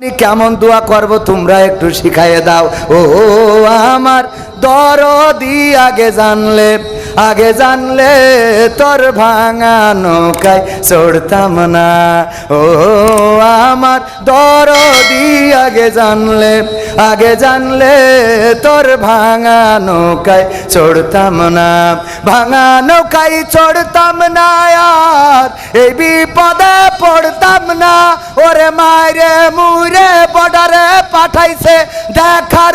কেমন দোয়া করব তোমরা একটু শিখাইয়ে দাও। ও আমার দরদি আগে জানলে আগে জানলে তোর ভাঙা নৌকায় চড়তাম না। ও আমার দরদি আগে জানলে আগে জানলে তোর ভাঙা নৌকায় চড়তাম না। ভাঙা নৌকায় চড়তাম না আর, এই বিপদে পড়তাম না। ওরে মায়েরে মুরে বর্ডারে পাঠাইছে দেখার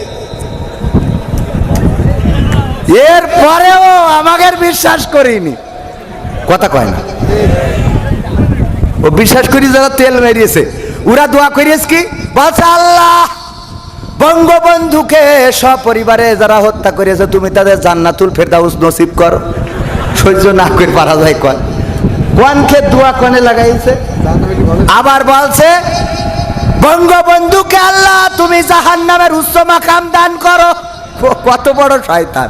এর পরেও আমাদের বিশ্বাস করিনি। কথা কয় না। ও বিশ্বাস করি যারা তেল মেরিয়েছে। ওরা দোয়া করিয়েছে কি? আল্লাহ, বঙ্গবন্ধুকে সপরিবারে যারা হত্যা করেছে, তুমি তাদের জান্নাতুল ফেরদাউস নসিব করো। সহ্য না করে পারা যায় কন কোনকে দোয়া কনে লাগাইছে? আবার বলছে, বঙ্গবন্ধুকে আল্লাহ, তুমি জাহান নামের উচ্চ মাকাম দান করো। কত বড় শয়তান।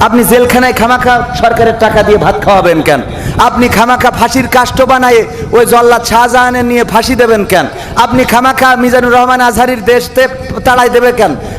আপনি জেলখানায় খামাখা সরকারের টাকা দিয়ে ভাত খাওয়াবেন কেন? আপনি খামাখা ফাঁসির কাষ্ট বানায় ওই জল্লাদ শাহজাহানের নিয়ে ফাঁসি দেবেন কেন? আপনি খামাখা মিজানুর রহমান আজহারির দেশতে তাড়াই দেবে কেন?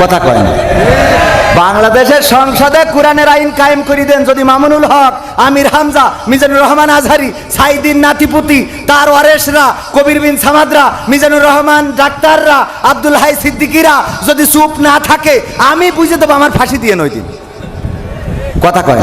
কথা কয় না। বাংলাদেশের সংসদে কোরআনের আইন কায়েম করে দেন যদি মামুনুল হক, আমির হামজা, মিজানুর রহমান আজহারি, সাইদিন নাতিপুতি, তার ওয়ারেসরা, কবির বিন সামাদরা, মিজানুর রহমান ডাক্তাররা, আব্দুল হাই সিদ্দিকিরা যদি চুপ না থাকে, আমি বুঝে দেবো আমার ফাঁসি দিয়ে নয় দিন। কথা কয়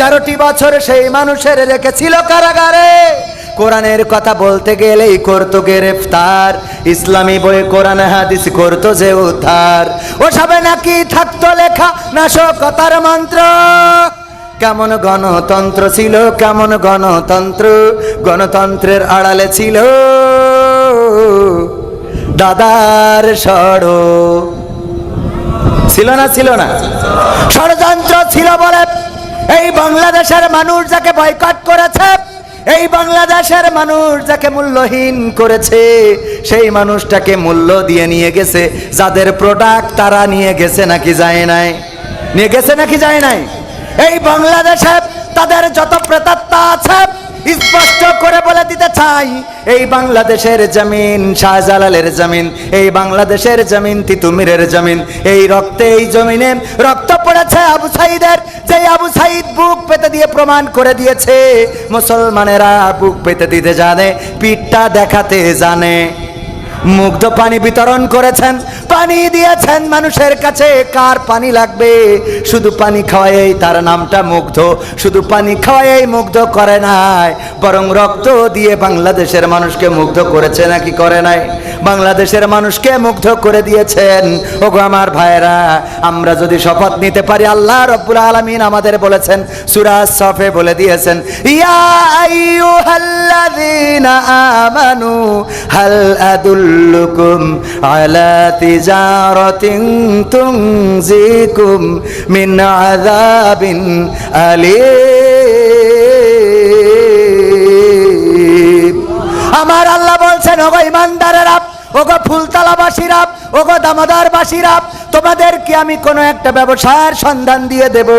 তেরোটি বছর সেই মানুষের রেখেছিল কারাগারে। কোরআনের কথা বলতে গেলেই করতো গ্রেফতার। ইসলামী বই, কোরআন, হাদিস করতো যে উদ্ধার। ও সবে নাকি থাকতো লেখা নাশকতার মন্ত্র। কেমন গণতন্ত্র ছিল, কেমন গণতন্ত্র, গণতন্ত্রের আড়ালে ছিল। দাদার সড় ছিল না ছিল না। ষড়যন্ত্র ছিল বলে এই বাংলাদেশের মানুষ যাকে বয়কট করেছে, এই বাংলাদেশের মানুষ যাকে মূল্যহীন করেছে, সেই মানুষটাকে মূল্য দিয়ে নিয়ে গেছে। যাদের প্রোডাক্ট তারা নিয়ে গেছে নাকি যায় নাই? নিয়ে গেছে নাকি যায় নাই? এই বাংলাদেশে তাদের যত প্রেতাত্মা আছে স্পষ্ট করে বলে দিতে চাই, এই বাংলাদেশের জমিন, শাহজালালের জমিন, এই বাংলাদেশের জমিন, তিতুমিরের জমিন, এই রক্তে, এই জমিনে রক্ত পড়েছে আবু সাইদের, যে আবু সাইদ বুক পেতে দিয়ে প্রমাণ করে দিয়েছে, মুসলমানেরা বুক পেতে দিতে জানে, পিঠটা দেখাতে জানে। মুগ্ধ পানি বিতরণ করেছেন পানি দিয়েছেন মানুষের কাছে। কার পানি লাগবে? শুধু পানি খাওয়াই তার নামটা মুগ্ধ। শুধু পানি খাওয়াই মুগ্ধ করে নাই। বরং রক্ত দিয়ে বাংলাদেশের মানুষকে মুগ্ধ করেছে নাকি করে নাই? বাংলাদেশের মানুষকে মুগ্ধ করে দিয়েছেন। ওগো আমার ভাইরা আমরা যদি শপথ নিতে পারি, আল্লাহ রব্বুল আলামিন আমাদের বলেছেন সুরাজ সফে বলে দিয়েছেন, ইয়া আমানু, হাল আদুল্লুকুম আলা তিজারাতিন তুনজিকুম মিন আযাবিন আলীম আমার আল্লাহ বলছেন, ওগো ইমানদারেরা ওগো ফুলতলাবাসীরা ওগো দামোদরবাসীরা তোমাদেরকে আমি কোনো একটা ব্যবসার সন্ধান দিয়ে দেব।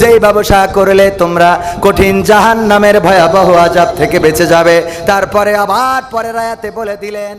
যেই ব্যবসা করলে তোমরা কঠিন জাহান নামের ভয়াবহ আজাব থেকে বেঁচে যাবে। তারপরে আবার পরের আয়াতে বলে দিলেন